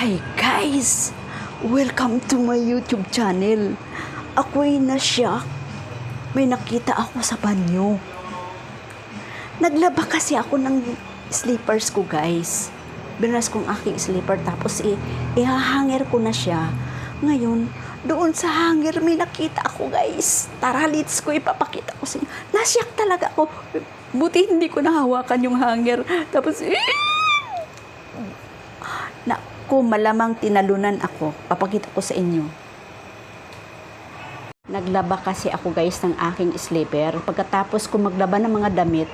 Hi guys! Welcome to my YouTube channel. Ako'y na-shock. May nakita ako sa banyo. Naglaba kasi ako ng slippers ko guys. Binas kong aking slipper tapos i ihahanger ko na siya. Ngayon, doon sa hanger may nakita ako guys. Tara, let's ko ipapakita ko sa inyo. Nasyak talaga ako. Buti hindi ko nahawakan yung hanger. Tapos, eh, Naku, malamang tinalunan ako. Papakita ko sa inyo. Naglaba kasi ako guys ng aking slipper. Pagkatapos ko maglaba ng mga damit,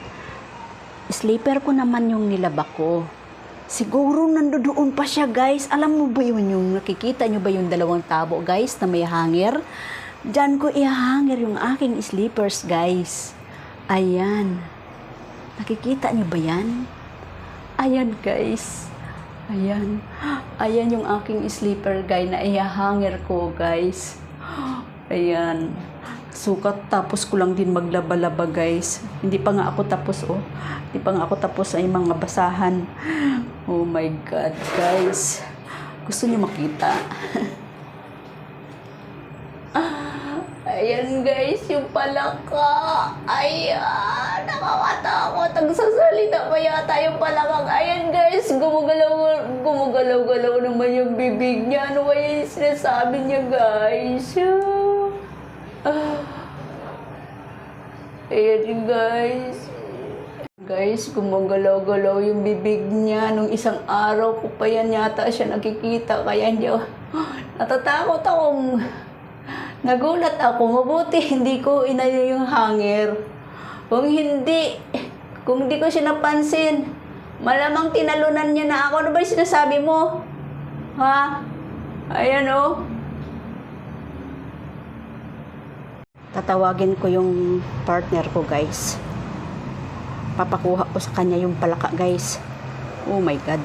slipper ko naman yung nilaba ko. Siguro nandoon pa siya guys. Alam mo ba yun yung nakikita nyo ba yung dalawang tabo guys na may hanger? Diyan ko ihahanger yung aking slippers guys. Ayan. Nakikita nyo ba yan? Ayan guys. Ayan. Ayan yung aking sleeper guy na ihahanger ko guys. Ayan. Sukat tapos ko lang din maglaba-laba guys. Hindi pa nga ako tapos oh. Hindi pa nga ako tapos ay mga basahan. Oh my God guys. Gusto niyo makita? Ayan guys, yung palaka. Ayan, nakakatakot. Nagsasalita pa yata yung palakang. Ayan guys, gumagalaw, gumagalaw-galaw naman yung bibig niya. Ano kaya yung sinasabi niya guys? Ah. Ayan guys. Guys, gumagalaw-galaw yung bibig niya. Nung isang araw ko pa yan yata siya nakikita. Kaya hindi ako, natatakot akong Nagulat ako, mabuti hindi ko inayo yung hanger. Kung hindi, kung hindi ko siya napansin, malamang tinalunan niya na ako. Ano ba yung sinasabi mo? Ha? Ayan oh. Tatawagin ko yung partner ko, guys. Papakuha ko sa kanya yung palaka, guys. Oh my God.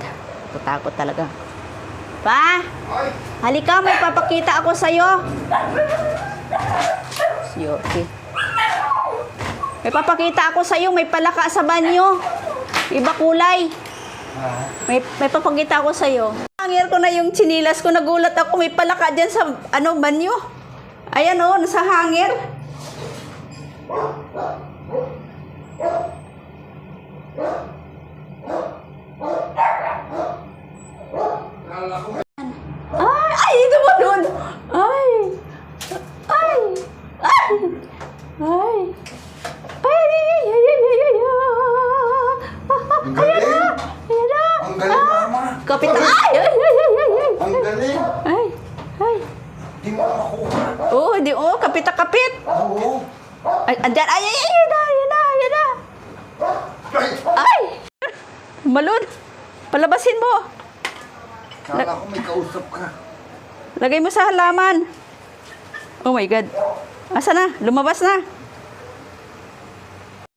Tatakot talaga. Pa! Halika, may papakita ako sa'yo. Si Yorkie. May papakita ako sa'yo, may palaka sa banyo. Iba kulay. May, may papakita ako sa'yo. Hangir ko na yung chinilas ko, nagulat ako, may palaka dyan sa ano, banyo. Ayan o, oh, nasa hangir. Ang galing! Ayan na. Ang galing, mama! Kapit, ay, ay, ay, ay, ay, ay, Ang galing! ay, ay. Di mo makuha. Oh, di, oh, kapit na kapit. Oo. Ay, andyan, ay, ay, ay, ayan na, ayan na, ayan na. Ay! Ay! Malun, palabasin mo. Kala ko may kausap ka. Lagay mo sa halaman. Oh my God. Asa na? Lumabas na.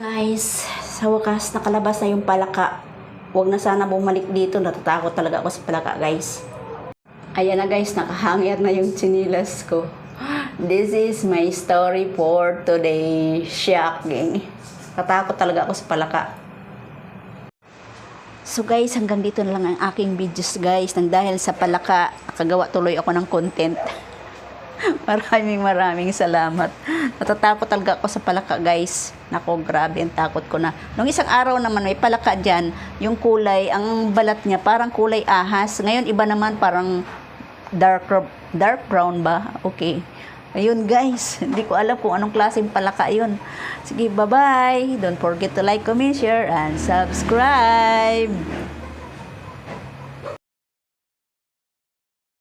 Guys, sa wakas nakalabas na yung palaka. Huwag na sana bumalik dito. Natatakot talaga ako sa palaka, guys. Ayan na guys, nakahangir na yung chinilas ko. This is my story for today. Shocking. Natakot talaga ako sa palaka. So guys, hanggang dito na lang ang aking videos guys. Nang dahil sa palaka, nakagawa tuloy ako ng content. maraming maraming salamat. Natatakot talaga ako sa palaka guys. Nako, grabe ang takot ko na. Nung isang araw naman may palaka dyan, yung kulay, ang balat niya parang kulay ahas. Ngayon iba naman parang dark, dark brown ba? Okay. Ayun guys, hindi ko alam kung anong klaseng palaka yun. Sige, bye-bye. Don't forget to like, comment, share, and subscribe.